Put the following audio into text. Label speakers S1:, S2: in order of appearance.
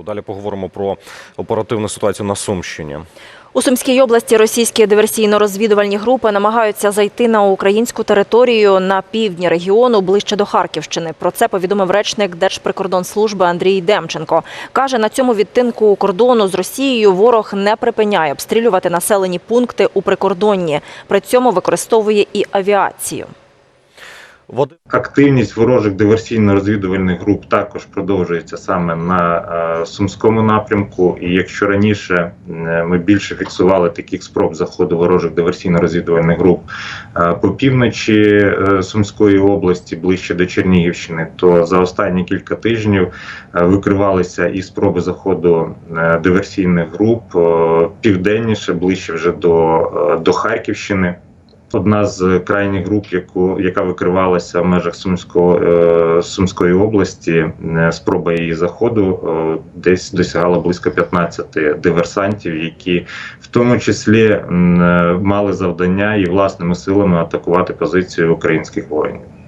S1: випуску. Далі поговоримо про оперативну ситуацію на Сумщині.
S2: У Сумській області російські диверсійно-розвідувальні групи намагаються зайти на українську територію на півдні регіону ближче до Харківщини. Про це повідомив речник Держприкордонслужби Андрій Демченко. Каже, на цьому відтинку кордону з Росією ворог не припиняє обстрілювати населені пункти у прикордонні. При цьому використовує і авіацію.
S3: Активність ворожих диверсійно-розвідувальних груп також продовжується саме на е, сумському напрямку. І якщо раніше е, ми більше фіксували таких спроб заходу ворожих диверсійно-розвідувальних груп е, по півночі Сумської області, ближче до Чернігівщини, то за останні кілька тижнів викривалися і спроби заходу диверсійних груп південніше, ближче вже до, до Харківщини. Одна з крайніх груп, яку яка викривалася в межах Сумського е, Сумської області, е, спроба її заходу е, десь досягала близько 15 диверсантів, які в тому числі е, мали завдання і власними силами атакувати позицію українських воїнів.